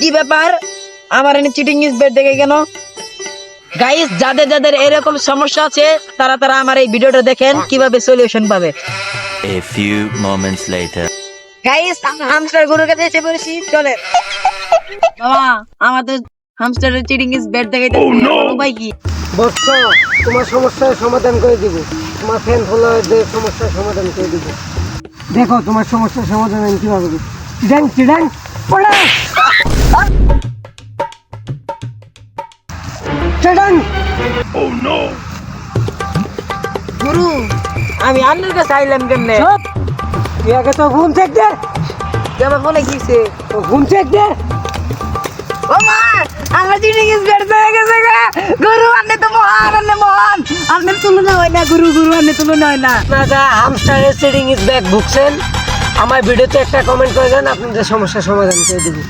কি ব্যাপার? আমার এনে চিটিং ইজ বেড দেখে কেন? গাইস যাদের যাদের এরকম সমস্যা আছে তারা তারা আমার এই ভিডিওটা দেখেন কীভাবে সলিউশন পাবে। A few moments later. Guys hamster গরুর কাছে এসে পড়েছি চলে বাবা আমাদের হামস্টারের চিটিং ইজ বেড উপায় কি? বৎস তোমার সমস্যার সমাধান করে দিব। তোমার ফ্যান ফলোয়ারদের সমস্যার সমাধান করে দিব। দেখো তোমার সমস্যার সমাধান আমি কীভাবে চিডাং চিডাং পড়া চিডাং গুরু আমি আন্নার কাছে আইলাম কেমনে? চুপ তুই আগে তো ঘুম চেক দে আমার ফোনে কিছে তো ঘুম চেক দে ও মা আমার চিটিং ইজ বেড হয়ে গেছে গা। গুরু আপনি তো মহান আপনি মহান। আপনার তুলনা হয় না গুরু গুরু আপনি তুলনা হয় না। আপনারা হামস্টারের সেটিং ইজ ব্যাক ভুগছেন আমার ভিডিওতে একটা কমেন্ট করে দেন আপনাদের সমস্যার সমাধান করে দেবো।